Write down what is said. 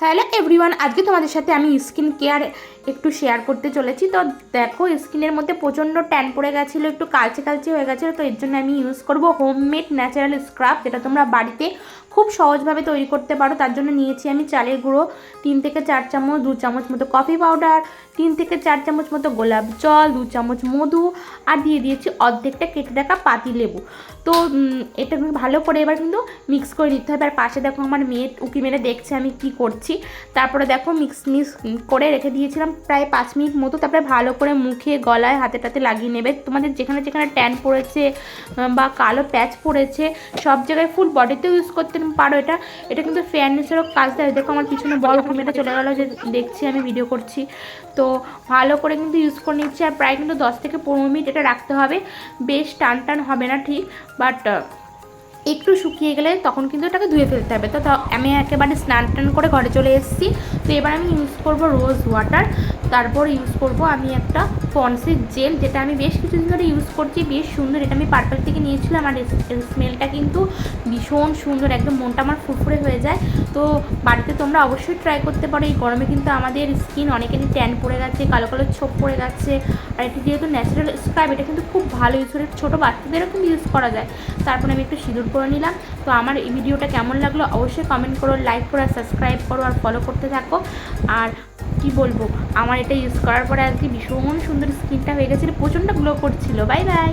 Hello everyone, আজকে তোমাদের সাথে আমি স্কিন কেয়ার একটু শেয়ার করতে চলেছি। তো দেখো, স্কিনের মধ্যে প্রচণ্ড ট্যান পড়ে গেছিল, একটু কালচে কালচে হয়ে গেছিল, তো এর জন্য আমি ইউজ করব হোমমেড ন্যাচারাল স্ক্রাব যেটা তোমরা বাড়িতে খুব সহজভাবে তৈরি করতে পারো। তার জন্য নিয়েছি আমি চালের গুঁড়ো, তিন থেকে চার চামচ, দু চামচ মতো কফি পাউডার তিন থেকে চার চামচ মতো গোলাপ জল, দু চামচ মধু আর দিয়ে দিয়েছি অর্ধেকটা কেটে রাখা পাতি লেবু। তো এটা ভালো করে এবার কিন্তু মিক্স করে নিতে হবে। আর পাশে দেখো আমার মেয়ে উকি মেরে দেখছে আমি কি করছি। তারপরে দেখো মিক্স মিক্স করে রেখে দিয়েছিলাম প্রায় পাঁচ মিনিট মতো। তারপরে ভালো করে মুখে, গলায়, হাতে টাতে লাগিয়ে নেবে। তোমাদের যেখানে যেখানে ট্যান পড়েছে, বা কালো প্যাচ পড়েছে, সব জায়গায় ফুল বডিতেও ইউজ করতে পারো এটা এটা কিন্তু ফেয়ারনেসেরও কাজ দেয়। দেখো আমার পিছনে বড় ঘুমেটা চলে গেলো যে দেখছি আমি ভিডিও করছি। তো ভালো করে কিন্তু ইউজ করে নিচ্ছি আর প্রায় কিন্তু দশ থেকে পনেরো মিনিট এটা রাখতে হবে। বেশ টান টান হবে না ঠিক বাট একটু শুকিয়ে গেলে তখন কিন্তু এটাকে ধুয়ে ফেলতে হবে। তো আমি একেবারে স্নান টান করে ঘরে চলে এসেছি। তো এবার আমি ইউজ করব রোজ ওয়াটার তারপর ইউজ করব আমি একটা পন্সের জেল যেটা আমি বেশ কিছুদিন ধরে ইউজ করছি। বেশ সুন্দর, এটা আমি পার্পল থেকে নিয়েছিলাম। আর স্মেলটা কিন্তু ভীষণ সুন্দর, একদম মনটা আমার ফুরফুরে হয়ে যায়। তো বাড়িতে তোমরা অবশ্যই ট্রাই করতে পারো। এই গরমে কিন্তু আমাদের স্কিন অনেকেরই ট্যান পড়ে গেছে, কালো কালো ছোপ পড়ে গেছে। আর এটি যেহেতু ন্যাচারাল স্ক্রাব এটা কিন্তু খুব ভালো ইউজ করে ছোটো বাচ্চাদেরও কিন্তু ইউজ করা যায়। তারপরে আমি একটু সিঁদুর করে নিলাম। তো আমার এই ভিডিওটা কেমন লাগল অবশ্যই কমেন্ট করো লাইক করো আর সাবস্ক্রাইব করো আর ফলো করতে থাকো। আর কি বলব, আমার এটা ইউজ করার পরে আজকে ভীষণ সুন্দর স্কিনটা হয়ে গেছিল, প্রচণ্ড গ্লো করছিল। Bye bye